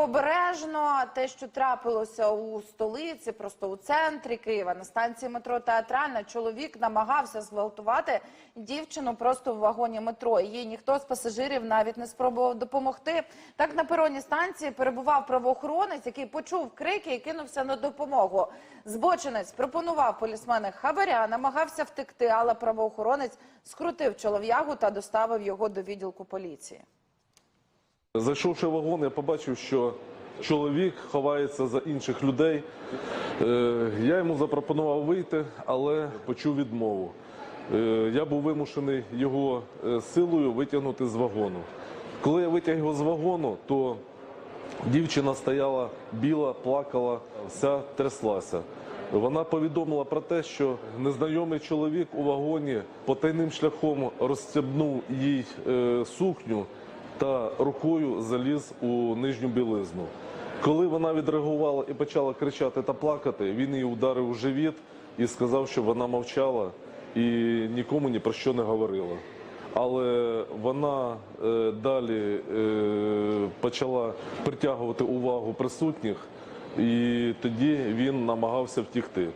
Обережно те, що трапилося у столиці, просто у центрі Києва, на станції метро Театральна, чоловік намагався зґвалтувати дівчину просто в вагоні метро. Їй ніхто з пасажирів навіть не спробував допомогти. Так на пероні станції перебував правоохоронець, який почув крики і кинувся на допомогу. Збочинець пропонував полісмени хабаря, намагався втекти, але правоохоронець скрутив чолов'ягу та доставив його до відділку поліції. Зайшовши в вагон, я побачив, що чоловік ховається за інших людей. Е, Я йому запропонував вийти, але почув відмову. Е, Я був вимушений його е, силою витягнути з вагону. Коли я витяг його з вагону, то дівчина стояла біла, плакала, вся тряслася. Вона повідомила про те, що незнайомий чоловік у вагоні потайним шляхом розстебнув їй сукню та рукою заліз у нижню білизну. Коли вона відреагувала і почала кричати та плакати, він її ударив у живіт і сказав, що вона мовчала і нікому ні про що не говорила. Але вона е, далі е, почала притягувати увагу присутніх, і тоді він намагався втікти.